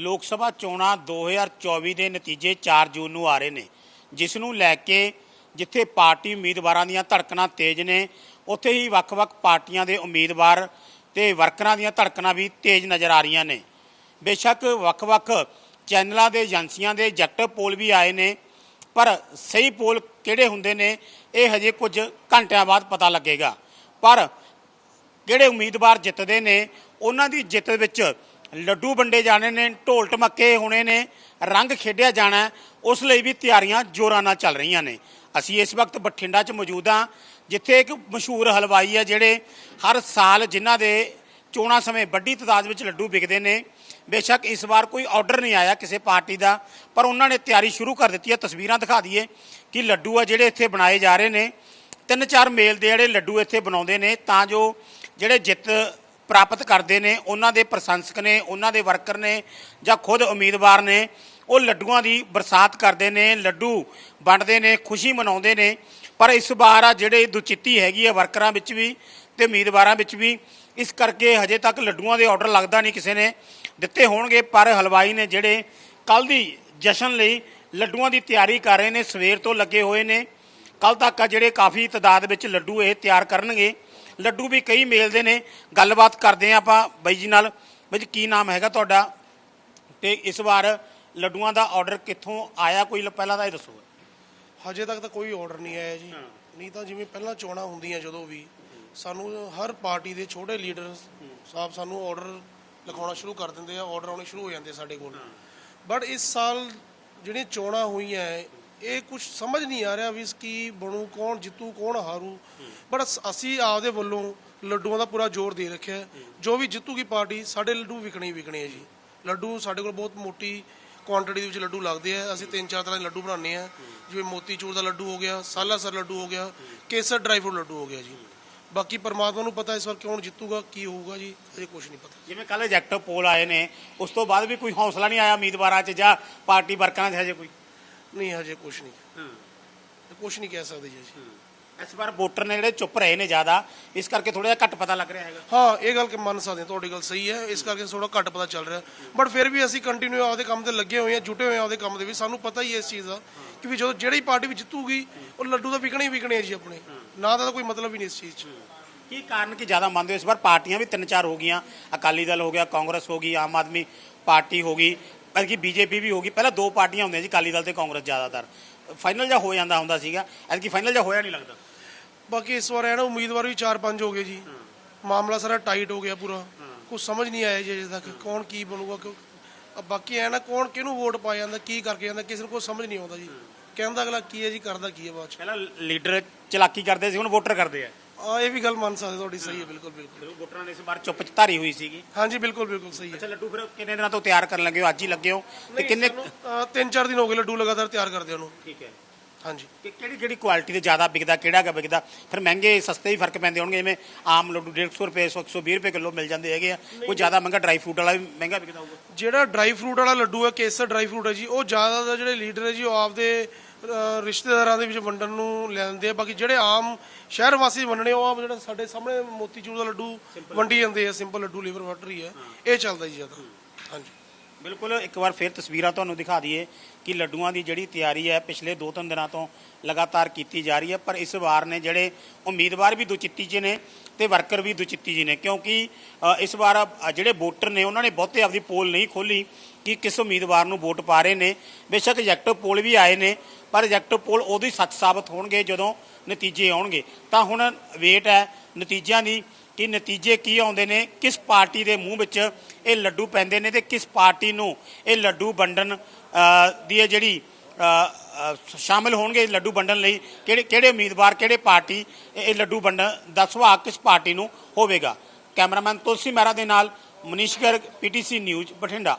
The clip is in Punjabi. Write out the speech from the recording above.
ਲੋਕ ਸਭਾ ਚੋਣਾਂ 2024 ਦੇ ਨਤੀਜੇ 4 ਜੂਨ ਨੂੰ ਆ ਰਹੇ ਨੇ, ਜਿਸ ਨੂੰ ਲੈ ਕੇ ਜਿੱਥੇ ਪਾਰਟੀ ਉਮੀਦਵਾਰਾਂ ਦੀਆਂ ਧੜਕਣਾਂ ਤੇਜ਼ ਨੇ, ਉੱਥੇ ਹੀ ਵੱਖ-ਵੱਖ ਪਾਰਟੀਆਂ ਦੇ ਉਮੀਦਵਾਰ ਤੇ ਵਰਕਰਾਂ ਦੀਆਂ ਧੜਕਣਾਂ ਵੀ ਤੇਜ਼ ਨਜ਼ਰ ਆ ਰਹੀਆਂ ਨੇ। ਬੇਸ਼ੱਕ ਵੱਖ-ਵੱਖ ਚੈਨਲਾਂ ਦੇ ਏਜੰਸੀਆਂ ਦੇ ਜੈਕਟਿਵ ਪੋਲ ਵੀ ਆਏ ਨੇ, ਪਰ ਸਹੀ ਪੋਲ ਕਿਹੜੇ ਹੁੰਦੇ ਨੇ, ਇਹ ਹਜੇ ਕੁਝ ਘੰਟਿਆਂ ਬਾਅਦ ਪਤਾ ਲੱਗੇਗਾ। ਪਰ ਕਿਹੜੇ ਉਮੀਦਵਾਰ ਜਿੱਤਦੇ ਨੇ, ਉਹਨਾਂ ਦੀ ਜਿੱਤ ਵਿੱਚ ਲੱਡੂ ਵੰਡੇ ਜਾਣੇ ਨੇ, ਢੋਲ ਟਮੱਕੇ ਹੋਣੇ ਨੇ, ਰੰਗ ਖੇਡਿਆ ਜਾਣਾ ਉਸ ਲਈ ਵੀ ਤਿਆਰੀਆਂ ਜ਼ੋਰਾਂ ਨਾਲ ਚੱਲ ਰਹੀਆਂ ਨੇ। ਅਸੀਂ ਇਸ ਵਕਤ ਬਠਿੰਡਾ 'ਚ ਮੌਜੂਦ ਹਾਂ, ਜਿੱਥੇ ਇੱਕ ਮਸ਼ਹੂਰ ਹਲਵਾਈ ਹੈ ਜਿਹੜੇ ਹਰ ਸਾਲ ਜਿਨ੍ਹਾਂ ਦੇ ਚੋਣਾਂ ਸਮੇਂ ਵੱਡੀ ਤਾਦਾਦ ਵਿੱਚ ਲੱਡੂ ਵਿਕਦੇ ਨੇ। ਬੇਸ਼ੱਕ ਇਸ ਵਾਰ ਕੋਈ ਆਰਡਰ ਨਹੀਂ ਆਇਆ ਕਿਸੇ ਪਾਰਟੀ ਦਾ, ਪਰ ਉਹਨਾਂ ਨੇ ਤਿਆਰੀ ਸ਼ੁਰੂ ਕਰ ਦਿੱਤੀ ਹੈ। ਤਸਵੀਰਾਂ ਦਿਖਾ ਦਈਏ ਕਿ ਲੱਡੂ ਆ ਜਿਹੜੇ ਇੱਥੇ ਬਣਾਏ ਜਾ ਰਹੇ ਨੇ। ਤਿੰਨ ਚਾਰ ਮੇਲ ਦੇ ਜਿਹੜੇ ਲੱਡੂ ਇੱਥੇ ਬਣਾਉਂਦੇ ਨੇ, ਤਾਂ ਜੋ ਜਿਹੜੇ ਜਿੱਤ ਪ੍ਰਾਪਤ ਕਰਦੇ ਨੇ, ਉਹਨਾਂ ਦੇ ਪ੍ਰਸ਼ੰਸਕ ਨੇ, ਉਹਨਾਂ ਦੇ ਵਰਕਰ ਨੇ ਜਾਂ ਖੁਦ ਉਮੀਦਵਾਰ ਨੇ, ਉਹ ਲੱਡੂਆਂ ਦੀ ਬਰਸਾਤ ਕਰਦੇ ਨੇ, ਲੱਡੂ ਵੰਡਦੇ ਨੇ, ਖੁਸ਼ੀ ਮਨਾਉਂਦੇ ਨੇ। ਪਰ ਇਸ ਵਾਰ ਆ ਜਿਹੜੇ ਦੁਚਿੱਤੀ ਹੈਗੀ ਆ ਵਰਕਰਾਂ ਵਿੱਚ ਵੀ ਤੇ ਉਮੀਦਵਾਰਾਂ ਵਿੱਚ ਵੀ, ਇਸ ਕਰਕੇ ਹਜੇ ਤੱਕ ਲੱਡੂਆਂ ਦੇ ਆਰਡਰ ਲੱਗਦਾ ਨਹੀਂ ਕਿਸੇ ਨੇ ਦਿੱਤੇ ਹੋਣਗੇ, ਪਰ ਹਲਵਾਈ ਨੇ ਜਿਹੜੇ ਕੱਲ ਦੀ ਜਸ਼ਨ ਲਈ ਲੱਡੂਆਂ ਦੀ ਤਿਆਰੀ ਕਰ ਰਹੇ ਨੇ, ਸਵੇਰ ਤੋਂ ਲੱਗੇ ਹੋਏ ਨੇ। ਕੱਲ ਤੱਕ ਆ ਜਿਹੜੇ ਕਾਫੀ ਤਦਾਦ ਵਿੱਚ ਲੱਡੂ ਇਹ ਤਿਆਰ ਕਰਨਗੇ ਲੱਡੂ ਵੀ ਕਈ ਮੇਲ ਦੇ ਨੇ। ਗੱਲਬਾਤ ਕਰਦੇ ਆ ਆਪਾਂ ਬਾਈ ਜੀ ਨਾਲ। ਬਾਈ ਜੀ ਕੀ ਨਾਮ ਹੈਗਾ ਤੁਹਾਡਾ? ਤੇ ਇਸ ਵਾਰ ਲੱਡੂਆਂ ਦਾ ਆਰਡਰ ਕਿੱਥੋਂ ਆਇਆ? ਕੋਈ ਪਹਿਲਾਂ ਤਾਂ ਇਹ ਦੱਸੋ। ਹਜੇ ਤੱਕ ਤਾਂ ਕੋਈ ਆਰਡਰ ਨਹੀਂ ਆਇਆ ਜੀ। ਨਹੀਂ ਤਾਂ ਜਿਵੇਂ ਪਹਿਲਾਂ ਚੋਣਾਂ ਹੁੰਦੀਆਂ ਜਦੋਂ ਵੀ ਸਾਨੂੰ ਹਰ ਪਾਰਟੀ ਦੇ ਛੋਟੇ ਲੀਡਰ ਸਾਹਿਬ ਸਾਨੂੰ ਆਰਡਰ ਲਿਖਾਉਣਾ ਸ਼ੁਰੂ ਕਰ ਦਿੰਦੇ ਆ। ਆਰਡਰ ਆਉਣੇ ਸ਼ੁਰੂ ਹੋ ਜਾਂਦੇ ਸਾਡੇ ਕੋਲ। ਬਟ ਇਸ ਸਾਲ ਜਿਹੜੀਆਂ ਚੋਣਾਂ ਹੋਈਆਂ ਹੈ, ਇਹ ਕੁਝ ਸਮਝ ਨਹੀਂ ਆ ਰਿਹਾ ਵੀ ਇਸ ਕੀ ਬਣੂ, ਕੌਣ ਜਿੱਤੂ, ਕੌਣ ਹਾਰੂ। ਬਟ ਅਸੀਂ ਆਪਦੇ ਵੱਲੋਂ ਲੱਡੂਆਂ ਦਾ ਪੂਰਾ ਜ਼ੋਰ ਦੇ ਰੱਖਿਆ ਜੋ ਵੀ ਜਿੱਤੂਗੀ ਪਾਰਟੀ, ਸਾਡੇ ਲੱਡੂ ਵਿਕਣੇ ਹੀ ਵਿਕਣੇ ਆ ਜੀ। ਲੱਡੂ ਸਾਡੇ ਕੋਲ ਬਹੁਤ ਮੋਟੀ ਕੁਆਂਟੀਟੀ ਦੇ ਵਿੱਚ ਲੱਡੂ ਲੱਗਦੇ ਆ। ਅਸੀਂ ਤਿੰਨ ਚਾਰ ਤਰ੍ਹਾਂ ਦੇ ਲੱਡੂ ਬਣਾਉਂਦੇ ਆ। ਜਿਵੇਂ ਮੋਤੀਚੂਰ ਦਾ ਲੱਡੂ ਹੋ ਗਿਆ, ਸਾਲਾਸਰ ਲੱਡੂ ਹੋ ਗਿਆ, ਕੇਸਰ ਡਰਾਈ ਫਰੂਟ ਲੱਡੂ ਹੋ ਗਿਆ ਜੀ। ਬਾਕੀ ਪਰਮਾਤਮਾ ਨੂੰ ਪਤਾ ਇਸ ਵਾਰ ਕੌਣ ਜਿੱਤੂਗਾ, ਕੀ ਹੋਊਗਾ ਜੀ, ਅਜੇ ਕੁਝ ਨਹੀਂ ਪਤਾ। ਜਿਵੇਂ ਕੱਲ ਐਜੈਕਟਿਵ ਪੋਲ ਆਏ ਨੇ, ਉਸ ਤੋਂ ਬਾਅਦ ਵੀ ਕੋਈ ਹੌਸਲਾ ਨਹੀਂ ਆਇਆ ਉਮੀਦਵਾਰਾਂ 'ਚ ਜਾਂ ਪਾਰਟੀ ਵਰਕਰਾਂ 'ਚ ਹਜੇ ਕੋਈ? ਨਹੀਂ ਹਜੇ ਕੁਝ ਨਹੀਂ। ਕੁਝ ਨਹੀਂ ਕਹਿ ਸਕਦੇ ਜੀ ਅਸੀਂ। ਇਸ ਵਾਰ ਵੋਟਰ ਨੇ ਜਿਹੜੇ ਚੁੱਪ ਰਹੇ ਨੇ ਜ਼ਿਆਦਾ ਇਸ ਕਰਕੇ ਥੋੜਾ ਜਿਹਾ ਘੱਟ ਪਤਾ ਲੱਗ ਰਿਹਾ ਹੈਗਾ। ਹਾਂ ਇਹ ਗੱਲ ਕਿ ਮੰਨ ਸਕਦੇ ਹਾਂ, ਤੁਹਾਡੀ ਗੱਲ ਸਹੀ ਹੈ। ਇਸ ਕਰਕੇ ਥੋੜਾ ਘੱਟ ਪਤਾ ਚੱਲ ਰਿਹਾ। ਬਟ ਫਿਰ ਵੀ ਅਸੀਂ ਕੰਟੀਨਿਊ ਆਪਦੇ ਕੰਮ ਤੇ ਲੱਗੇ ਹੋਏ ਹਾਂ ਜੁਟੇ ਹੋਏ ਹਾਂ ਆਪਦੇ ਕੰਮ ਦੇ ਵੀ ਸਾਨੂੰ ਪਤਾ ਹੀ ਹੈ ਇਸ ਚੀਜ਼ ਦਾ ਕਿ ਵੀ ਜਦੋਂ ਜਿਹੜੀ ਪਾਰਟੀ ਵੀ ਜਿੱਤੂਗੀ ਉਹ ਲੱਡੂ ਤਾਂ ਵਿਕਣੇ ਹੀ ਵਿਕਣੇ ਆ ਜੀ ਆਪਣੇ। ਨਾ ਦਾ ਤਾਂ ਕੋਈ ਮਤਲਬ ਹੀ ਨਹੀਂ ਇਸ ਚੀਜ਼ 'ਚ। ਕੀ ਕਾਰਨ ਕਿ ਜ਼ਿਆਦਾ ਮੰਨਦੇ ਹੋ? ਇਸ ਵਾਰ ਪਾਰਟੀਆਂ ਵੀ ਤਿੰਨ ਚਾਰ ਹੋ ਗਈਆਂ। ਅਕਾਲੀ ਦਲ ਹੋ ਗਿਆ ਕਾਂਗਰਸ ਹੋ ਗਈ ਆਮ ਆਦਮੀ ਪਾਰਟੀ ਹੋ ਗਈ। ਬਲਕਿ ਬੀਜੇਪੀ ਵੀ ਹੋ ਗਈ ਪਹਿਲਾਂ ਦੋ ਪਾਰਟੀਆਂ ਹੁੰਦੀਆਂ ਸੀ ਅਕਾਲੀ ਦਲ ਤੇ ਕਾਂਗਰਸ ਜ਼ਿਆਦਾਤਰ। ਫਾਈਨਲ ਜਾਂ ਹੋ ਜਾਂਦਾ ਹੁੰਦਾ ਸੀਗਾ। ਐਤਕੀ ਫਾਈਨਲ ਜਾਂ ਹੋਇਆ ਨਹੀਂ ਲੱਗਦਾ। ਬਾਕੀ ਇਸ ਵਾਰ ਨਾ ਉਮੀਦਵਾਰ ਵੀ 4-5 ਹੋ ਗਏ ਜੀ। ਮਾਮਲਾ ਸਾਰਾ ਟਾਈਟ ਹੋ ਗਿਆ ਪੂਰਾ। ਕੁਝ ਸਮਝ ਨਹੀਂ ਆਇਆ ਜੀ ਅਜੇ ਤੱਕ ਕੌਣ ਕੀ ਬਣੂਗਾ ਕਿਉਂ- ਅ ਬਾਕੀ ਐ ਨਾ ਕੌਣ ਕਿਹਨੂੰ ਵੋਟ ਪਾ ਜਾਂਦਾ ਕੀ ਕਰਕੇ ਜਾਂਦਾ ਕਿਸੇ ਨੂੰ ਕੋਈ ਸਮਝ ਨਹੀਂ ਆਉਂਦਾ ਜੀ। ਕਹਿੰਦਾ ਅਗਲਾ ਕੀ ਹੈ ਜੀ ਕਰਦਾ ਕੀ ਹੈ ਬਾਅਦ ਚ। ਪਹਿਲਾਂ ਲੀਡਰ ਚਲਾਕੀ ਕਰਦੇ ਸੀ ਹੁਣ ਵੋਟਰ ਕਰਦੇ ਆ। ਆ ਇਹ ਵੀ ਗੱਲ ਮੰਨ ਸਕਦੇ ਤੁਹਾਡੀ ਸਹੀ ਹੈ ਬਿਲਕੁਲ ਬਿਲਕੁਲ। ਵੋਟਰਾਂ ਨੇ ਇਸ ਵਾਰ ਚੁੱਪ ਧਾਰੀ ਹੋਈ ਸੀਗੀ। ਹਾਂਜੀ ਬਿਲਕੁਲ ਬਿਲਕੁਲ ਸਹੀ ਹੈ। ਅੱਛਾ ਲੱਡੂ ਫਿਰ ਕਿੰਨੇ ਦਿਨਾਂ ਤੋਂ ਤਿਆਰ ਕਰਨ ਲੱਗੇ ਹੋ? ਅੱਜ ਹੀ ਲੱਗੇ ਹੋ? ਤੇ ਕਿੰਨੇ ਅ, ਤਿੰਨ ਚਾਰ ਦਿਨ ਹੋ ਗਏ ਲੱਡੂ ਲਗਾਤਾਰ ਤਿਆਰ ਕਰਦੇ ਉਹਨੂੰ। ਠੀਕ ਹੈ। ਹਾਂਜੀ। ਕਿ ਕਿਹੜੀ ਕਿਹੜੀ ਕੁਆਲਿਟੀ ਦੇ ਜ਼ਿਆਦਾ ਵਿਕਦਾ ਕਿਹੜਾ ਹੈਗਾ ਵਿਕਦਾ? ਫਿਰ ਮਹਿੰਗੇ ਸਸਤੇ ਹੀ ਫ਼ਰਕ ਪੈਂਦੇ ਹੋਣਗੇ ਜਿਵੇਂ ਆਮ ਲੱਡੂ 150 ਰੁਪਏ 120 ਰੁਪਏ ਕਿਲੋ ਮਿਲ ਜਾਂਦੇ ਹੈਗੇ ਆ। ਕੋਈ ਜ਼ਿਆਦਾ ਮਹਿੰਗਾ ਡਰਾਈ ਫਰੂਟ ਵਾਲਾ ਵੀ ਮਹਿੰਗਾ ਵਿਕਦਾ ਹੋਊਗਾ। ਜਿਹੜਾ ਡਰਾਈ ਫਰੂਟ ਵਾਲਾ ਲੱਡੂ ਹੈ ਕੇਸਰ ਡਰਾਈ ਫਰੂਟ ਹੈ ਜੀ ਉਹ ਜ਼ਿਆਦਾ ਦਾ ਜਿਹੜੇ ਲੀਡਰ ਹੈ ਜੀ ਉਹ ਆਪਦੇ ਰਿਸ਼ਤੇਦਾਰਾਂ ਦੇ ਵਿੱਚ ਵੰਡਣ ਨੂੰ ਲੈਂਦੇ ਆ। ਬਾਕੀ ਜਿਹੜੇ ਆਮ ਸ਼ਹਿਰ ਵਾਸੀ ਵੰਡਣੇ ਉਹ ਆਪ ਜਿਹੜਾ ਸਾਡੇ ਸਾਹਮਣੇ ਮੋਤੀਚੂਰ ਦਾ ਲੱਡੂ ਵੰਡੀ ਜਾਂਦੇ ਆ। ਸਿੰਪਲ ਲੱਡੂ ਲੀਵਰ ਵਾਟਰ ਹੀ ਹੈ ਇਹ ਚੱਲਦਾ ਜੀ ਜ਼ਿਆਦਾ। ਹਾਂਜੀ। ਬਿਲਕੁਲ ਇੱਕ ਵਾਰ ਫਿਰ ਤਸਵੀਰਾਂ ਤੁਹਾਨੂੰ ਦਿਖਾ ਦਈਏ ਕਿ ਲੱਡੂਆਂ ਦੀ ਜਿਹੜੀ ਤਿਆਰੀ ਹੈ ਪਿਛਲੇ 2-3 ਦਿਨਾਂ ਤੋਂ ਲਗਾਤਾਰ ਕੀਤੀ ਜਾ ਰਹੀ ਹੈ, ਪਰ ਇਸ ਵਾਰ ਨੇ ਜਿਹੜੇ ਉਮੀਦਵਾਰ ਵੀ ਦੁਚਿੱਤੀ ਜੀ ਨੇ ਤੇ ਵਰਕਰ ਵੀ ਦੁਚਿੱਤੀ ਜੀ ਨੇ, ਕਿਉਂਕਿ ਇਸ ਵਾਰ ਜਿਹੜੇ ਵੋਟਰ ਨੇ ਉਹਨਾਂ ਨੇ ਬਹੁਤੇ ਆਪਦੀ ਪੋਲ ਨਹੀਂ ਖੋਲੀ ਕਿ ਕਿਸ ਉਮੀਦਵਾਰ ਨੂੰ ਵੋਟ ਪਾ ਰਹੇ ਨੇ। ਬੇਸ਼ੱਕ ਐਜੈਕਟਿਵ ਪੋਲ ਵੀ ਆਏ ਨੇ, ਪਰ ਐਜੈਕਟਿਵ ਪੋਲ ਉਦੋਂ ਹੀ ਸੱਚ ਸਾਬਤ ਹੋਣਗੇ ਜਦੋਂ ਨਤੀਜੇ ਆਉਣਗੇ। ਤਾਂ ਹੁਣ ਵੇਟ ਹੈ ਨਤੀਜਿਆਂ ਦੀ ਕਿ ਨਤੀਜੇ ਕੀ ਆਉਂਦੇ ਨੇ, ਕਿਸ ਪਾਰਟੀ ਦੇ ਮੂੰਹ ਵਿੱਚ ਇਹ ਲੱਡੂ ਪੈਂਦੇ ਨੇ ਤੇ ਕਿਸ ਪਾਰਟੀ ਨੂੰ ਇਹ ਲੱਡੂ ਵੰਡਣ ਦੀ ਇਹ ਜਿਹੜੀ ਸ਼ਾਮਿਲ ਹੋਣਗੇ ਲੱਡੂ ਵੰਡਣ ਲਈ, ਕਿਹੜੇ ਕਿਹੜੇ ਉਮੀਦਵਾਰ, ਕਿਹੜੇ ਪਾਰਟੀ ਇਹ ਲੱਡੂ ਵੰਡਣ ਦਾ ਸੁਭਾਅ ਕਿਸ ਪਾਰਟੀ ਨੂੰ ਹੋਵੇਗਾ? ਕੈਮਰਾਮੈਨ ਤੁਲਸੀ ਮਹਿਰਾ ਦੇ ਨਾਲ ਮਨੀਸ਼ ਗਰਗ ਪੀਟੀਸੀ ਨਿਊਜ਼, ਬਠਿੰਡਾ।